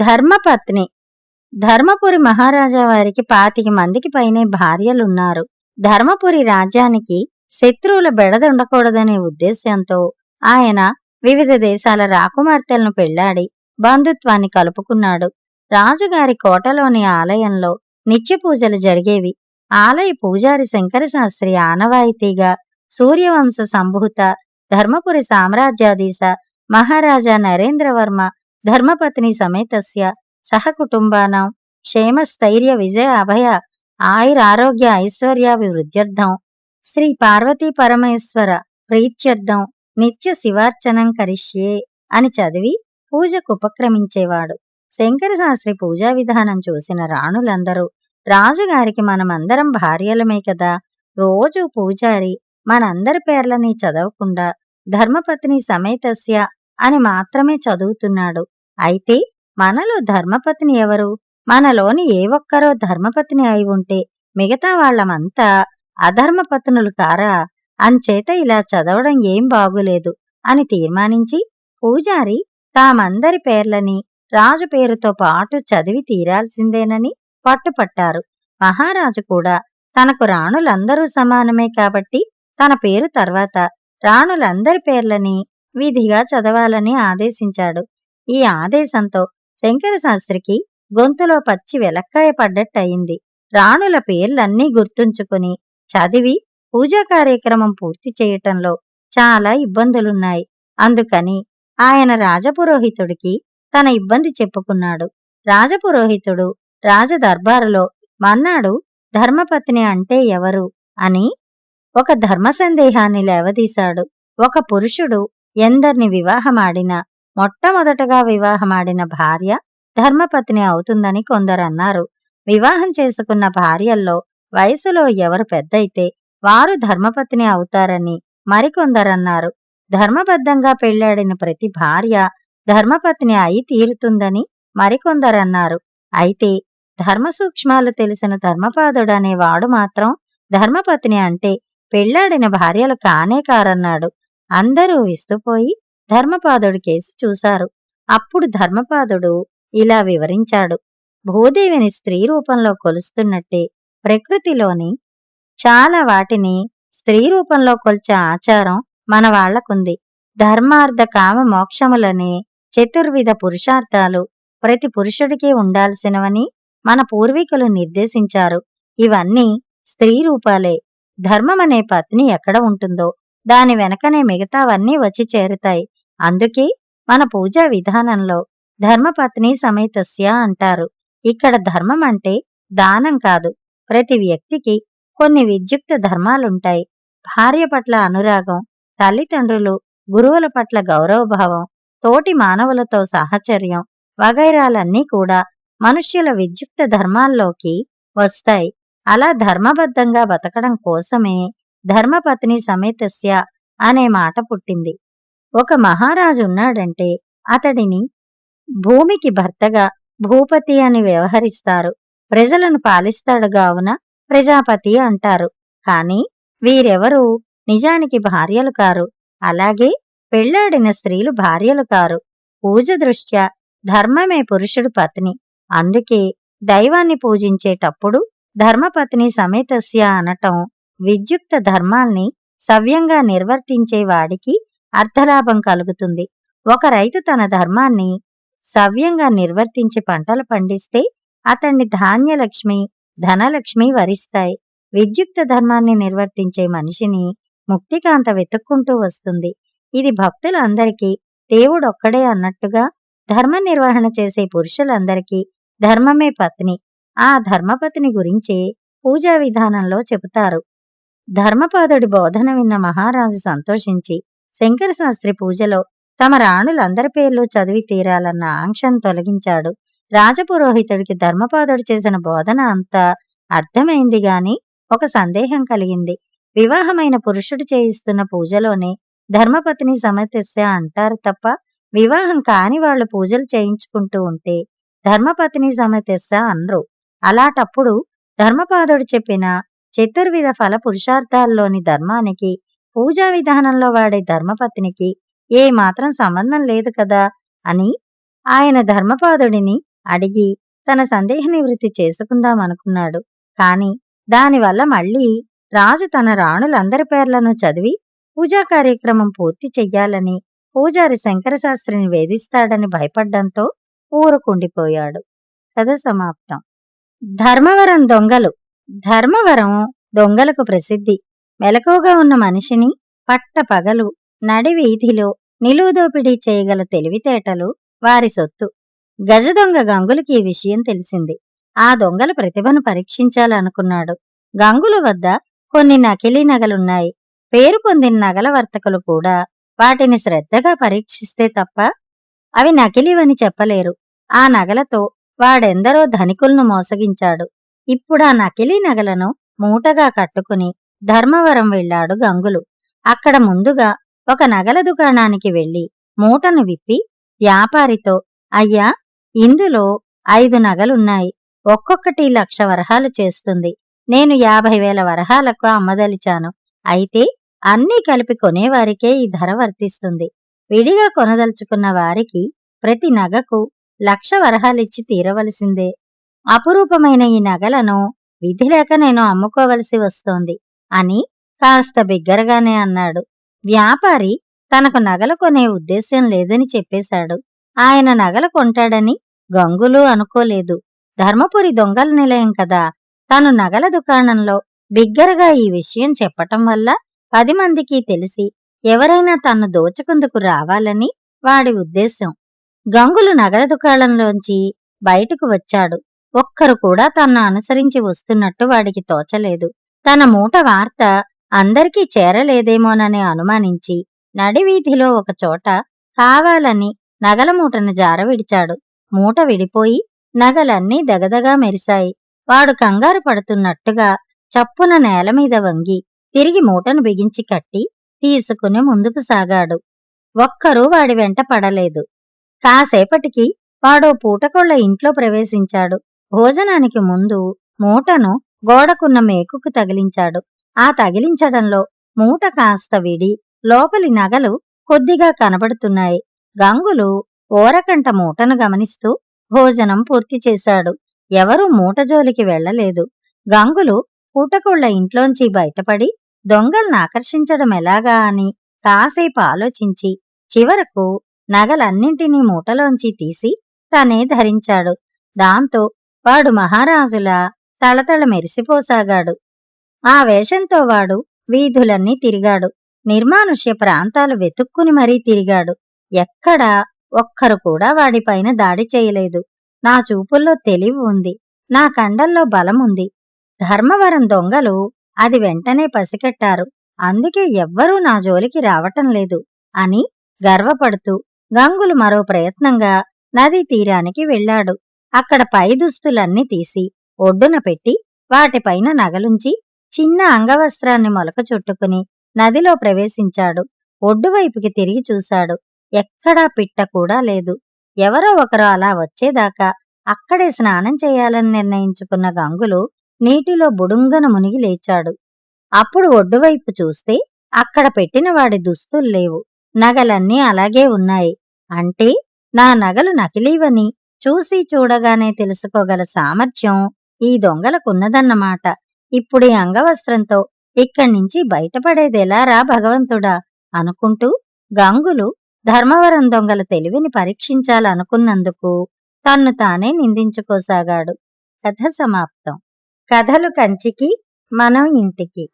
ధర్మపత్ని. ధర్మపురి మహారాజా వారికి పాతిక మందికి పైనే భార్యలున్నారు. ధర్మపురి రాజ్యానికి శత్రువుల బెడదుండకూడదనే ఉద్దేశ్యంతో ఆయన వివిధ దేశాల రాకుమార్తెలను పెళ్ళాడి బంధుత్వాన్ని కలుపుకున్నాడు. రాజుగారి కోటలోని ఆలయంలో నిత్య పూజలు జరిగేవి. ఆలయ పూజారి శంకర శాస్త్రి ఆనవాయితీగా సూర్యవంశ సంభూత ధర్మపురి సామ్రాజ్యాధీశ మహారాజా నరేంద్రవర్మ ధర్మపత్ని సమేతస్య సహకుటుంబానం క్షేమస్థైర్య విజయ అభయ ఆయురారోగ్య ఐశ్వర్యాభివృద్ధ్యర్థం. శ్రీ పార్వతీ పరమేశ్వర ప్రీత్యర్థం నిత్య శివార్చనం కరిష్యే అని చదివి పూజకు ఉపక్రమించేవాడు. శంకరశాస్త్రి పూజా విధానం చూసిన రాణులందరూ రాజుగారికి మనమందరం భార్యలమే కదా రోజు పూజారి మనందరి పేర్లని చదవకుండా ధర్మపత్ని సమేతస్య అని మాత్రమే చదువుతున్నాడు. అయితే మనలో ధర్మపతిని ఎవరు? మనలోని ఏ ఒక్కరో ధర్మపతిని అయి ఉంటే మిగతా వాళ్ళమంతా అధర్మపత్నులు కారా? అంచేత ఇలా చదవడం ఏం బాగులేదు అని తీర్మానించి పూజారి తామందరి పేర్లని రాజు పేరుతో పాటు చదివి తీరాల్సిందేనని పట్టుపట్టారు. మహారాజు కూడా తనకు రాణులందరూ సమానమే కాబట్టి తన పేరు తర్వాత రాణులందరి పేర్లని విధిగా చదవాలని ఆదేశించాడు. ఈ ఆదేశంతో శంకర శాస్త్రికి గొంతులో పచ్చి వెలక్కాయ పడ్డట్టయింది. రాణుల పేర్లన్నీ గుర్తుంచుకుని చదివి పూజా కార్యక్రమం పూర్తి చేయటంలో చాలా ఇబ్బందులున్నాయి. అందుకని ఆయన రాజపురోహితుడికి తన ఇబ్బంది చెప్పుకున్నాడు. రాజపురోహితుడు రాజదర్బారులో మన్నాడు ధర్మపత్ని అంటే ఎవరు అని ఒక ధర్మ సందేహాన్ని లేవదీశాడు. ఒక పురుషుడు ఎందర్ని వివాహమాడినా మొట్టమొదటగా వివాహమాడిన భార్య ధర్మపత్ని అవుతుందని కొందరన్నారు. వివాహం చేసుకున్న భార్యల్లో వయసులో ఎవరు పెద్దయితే వారు ధర్మపత్ని అవుతారని మరికొందరన్నారు. ధర్మబద్ధంగా పెళ్ళాడిన ప్రతి భార్య ధర్మపత్ని అయి తీరుతుందని మరికొందరన్నారు. అయితే ధర్మ సూక్ష్మాలు తెలిసిన ధర్మపాదుడనేవాడు మాత్రం ధర్మపత్ని అంటే పెళ్ళాడిన భార్యలు కానే కారన్నాడు. అందరూ విస్తుపోయి ధర్మపాదుడి కేసి చూశారు. అప్పుడు ధర్మపాదుడు ఇలా వివరించాడు. భూదేవిని స్త్రీ రూపంలో కొలుస్తున్నట్టే ప్రకృతిలోని చాలా వాటిని స్త్రీ రూపంలో కొల్చే ఆచారం మన వాళ్ళకుంది ధర్మార్థ కామ మోక్షములనే చతుర్విధ పురుషార్థాలు ప్రతి పురుషుడికి ఉండాల్సినవని మన పూర్వీకులు నిర్దేశించారు. ఇవన్నీ స్త్రీ రూపాలే. ధర్మమనే పత్ని ఎక్కడ ఉంటుందో దాని వెనకనే మిగతావన్నీ వచ్చి చేరుతాయి. అందుకే మన పూజా విధానంలో ధర్మపత్ని సమేతస్య అంటారు. ఇక్కడ ధర్మం అంటే దానం కాదు. ప్రతి వ్యక్తికి కొన్ని విద్యుక్త ధర్మాలుంటాయి. భార్య పట్ల అనురాగం తల్లిదండ్రులు గురువుల పట్ల గౌరవభావం తోటి మానవులతో సాహచర్యం వగైరాలన్నీ కూడా మనుష్యుల విద్యుక్త ధర్మాల్లోకి వస్తాయి. అలా ధర్మబద్ధంగా బతకడం కోసమే ధర్మపత్ని సమేతస్య అనే మాట పుట్టింది. ఒక మహారాజు ఉన్నాడంటే అతడిని భూమికి భర్తగా భూపతి అని వ్యవహరిస్తారు. ప్రజలను పాలిస్తాడు గావున ప్రజాపతి అంటారు. కాని వీరెవరూ? నిజానికి భార్యలు కారు. అలాగే పెళ్ళాడిన స్త్రీలు భార్యలు కారు. పూజ దృష్ట్యా ధర్మమే పురుషుడు పత్ని. అందుకే దైవాన్ని పూజించేటప్పుడు ధర్మపత్ని సమేతస్య అనటం విద్యుక్త ధర్మాల్ని సవ్యంగా నిర్వర్తించే వాడికి అర్థలాభం కలుగుతుంది. ఒక రైతు తన ధర్మాన్ని సవ్యంగా నిర్వర్తించి పంటలు పండిస్తే అతన్ని ధాన్యలక్ష్మి ధనలక్ష్మి వరిస్తాయి. విద్యుక్త ధర్మాన్ని నిర్వర్తించే మనిషిని ముక్తికాంత వెతుక్కుంటూ వస్తుంది. ఇది భక్తులందరికీ దేవుడొక్కడే అన్నట్టుగా ధర్మ నిర్వహణ చేసే పురుషులందరికీ ధర్మమే పత్ని. ఆ ధర్మపత్ని గురించి పూజా విధానంలో చెబుతారు. ధర్మపాదుడి బోధన విన్న మహారాజు సంతోషించి శంకర శాస్త్రి పూజలో తమ రాణులందరి పేర్లు చదివి తీరాలన్న ఆంక్షను తొలగించాడు. రాజపురోహితుడికి ధర్మపాదుడు చేసిన బోధన అంతా అర్థమైంది గాని ఒక సందేహం కలిగింది. వివాహమైన పురుషుడు చేయిస్తున్న పూజలోనే ధర్మపతిని సమతస్య అంటారు తప్ప వివాహం కాని వాళ్ళు పూజలు చేయించుకుంటూ ఉంటే ధర్మపతిని సమతస్య అనరు. అలాటప్పుడు ధర్మపాదుడు చెప్పిన చతుర్విధ ఫల పురుషార్థాల్లోని ధర్మానికి పూజా విధానంలో వాడే ధర్మపత్నికి ఏ మాత్రం సంబంధం లేదు కదా అని ఆయన ధర్మపాదుడిని అడిగి తన సందేహ నివృత్తి చేసుకుందామనుకున్నాడు కాని దానివల్ల మళ్ళీ రాజు తన రాణులందరి పేర్లను చదివి పూజా కార్యక్రమం పూర్తి చెయ్యాలని పూజారి శంకరశాస్త్రిని వేధిస్తాడని భయపడ్డంతో ఊరుకుండిపోయాడు. కథ సమాప్తం. ధర్మవరం దొంగలు ధర్మవరం దొంగలకు ప్రసిద్ధి. మెలకువగా ఉన్న మనిషిని పట్టపగలు నడివీధిలో నడి వీధిలో నిలువుదోపిడీ చేయగల తెలివితేటలు వారి సొత్తు. గజదొంగ గంగులకి ఈ విషయం తెలిసింది. ఆ దొంగల ప్రతిభను పరీక్షించాలనుకున్నాడు. గంగుల వద్ద కొన్ని నకిలీ నగలున్నాయి. పేరు పొందిన నగల వర్తకులు కూడా వాటిని శ్రద్ధగా పరీక్షిస్తే తప్ప అవి నకిలీవని చెప్పలేరు. ఆ నగలతో వాడెందరో ధనికులను మోసగించాడు. ఇప్పుడా నకిలీ నగలను మూటగా కట్టుకుని ధర్మవరం వెళ్ళాడు గంగులు. అక్కడ ముందుగా ఒక నగల దుకాణానికి వెళ్ళి మూటను విప్పి వ్యాపారితో అయ్యా ఇందులో ఐదు నగలున్నాయి. ఒక్కొక్కటి లక్ష వరహాలు చేస్తుంది. నేను యాభై వేల వరహాలకు అమ్మదలిచాను. అయితే అన్నీ కలిపి కొనేవారికే ఈ ధర వర్తిస్తుంది. విడిగా కొనదలుచుకున్న వారికి ప్రతి నగకు లక్ష వరహాలిచ్చి తీరవలసిందే. అపురూపమైన ఈ నగలను విధి లేక నేను అమ్ముకోవలసి వస్తోంది అని కాస్త బిగ్గరగానే అన్నాడు. వ్యాపారి తనకు నగలు కొనే ఉద్దేశ్యం లేదని చెప్పేశాడు. ఆయన నగలు కొంటాడని గంగులు అనుకోలేదు. ధర్మపురి దొంగల నిలయం కదా. తను నగల దుకాణంలో బిగ్గరగా ఈ విషయం చెప్పటం వల్ల పది మందికి తెలిసి ఎవరైనా తన్ను దోచుకుందుకు రావాలని వాడి ఉద్దేశం గంగులు నగల దుకాణంలోంచి బయటకు వచ్చాడు. ఒక్కరు కూడా తన్ను అనుసరించి వస్తున్నట్టు వాడికి తోచలేదు. తన మూట వార్త అందరికీ చేరలేదేమోనని అనుమానించి నడివీధిలో ఒకచోట కావాలని నగల మూటను జారవిడిచాడు. మూట విడిపోయి నగలన్నీ దగదగా మెరిశాయి. వాడు కంగారు పడుతున్నట్టుగా చప్పున నేల మీద వంగి తిరిగి మూటను బిగించి కట్టి తీసుకుని ముందుకు సాగాడు. ఒక్కరూ వాడి వెంట పడలేదు. కాసేపటికి వాడో పూటకొళ్ళ ఇంట్లో ప్రవేశించాడు. భోజనానికి ముందు మూటను గోడకున్న మేకుకు తగిలించాడు. ఆ తగిలించడంలో మూట కాస్త విడి లోపలి నగలు కొద్దిగా కనబడుతున్నాయి. గంగులు ఓరకంట మూటను గమనిస్తూ భోజనం పూర్తి చేశాడు. ఎవరూ మూట జోలికి వెళ్ళలేదు గంగులు పూటకోళ్ళ ఇంట్లోంచి బయటపడి దొంగల్ని ఆకర్షించడం ఎలాగా అని కాసేపు ఆలోచించి చివరకు నగలన్నింటినీ మూటలోంచి తీసి తనే ధరించాడు. దాంతో వాడు మహారాజులా తళతళ మెరిసిపోసాగాడు. ఆ వేషంతో వాడు వీధులన్నీ తిరిగాడు. నిర్మానుష్య ప్రాంతాలు వెతుక్కుని మరీ తిరిగాడు. ఎక్కడా ఒక్కరు కూడా వాడిపైన దాడి చేయలేదు. నా చూపుల్లో తెలివి ఉంది. నా కండల్లో బలముంది ధర్మవరం దొంగలు అది వెంటనే పసికట్టారు. అందుకే ఎవ్వరూ నా జోలికి రావటం లేదు అని గర్వపడుతూ గంగులు మరో ప్రయత్నంగా నదీ తీరానికి వెళ్ళాడు. అక్కడ పై దుస్తులన్నీ తీసి ఒడ్డున పెట్టి వాటిపైన నగలుంచి చిన్న అంగవస్త్రాన్ని మొలక చుట్టుకుని నదిలో ప్రవేశించాడు. ఒడ్డువైపుకి తిరిగి చూశాడు. ఎక్కడా పిట్ట కూడా లేదు. ఎవరో ఒకరు అలా వచ్చేదాకా అక్కడే స్నానం చేయాలని నిర్ణయించుకున్న గంగులు నీటిలో బుడుంగన మునిగి లేచాడు. అప్పుడు ఒడ్డువైపు చూస్తే అక్కడ పెట్టిన వాడి దుస్తులు లేవు. నగలన్నీ అలాగే ఉన్నాయి. అంటే నా నగలు నకిలీవని చూసి చూడగానే తెలుసుకోగల సామర్థ్యం ఈ దొంగలకున్నదన్నమాట. ఇప్పుడీ అంగవస్త్రంతో ఇక్కడ్నించి బయటపడేదెలారా భగవంతుడా? అనుకుంటూ గంగులు ధర్మవరం దొంగల తెలివిని పరీక్షించాలనుకున్నందుకు తన్ను తానే నిందించుకోసాగాడు. కథ సమాప్తం. కథలు కంచికి మనం ఇంటికి.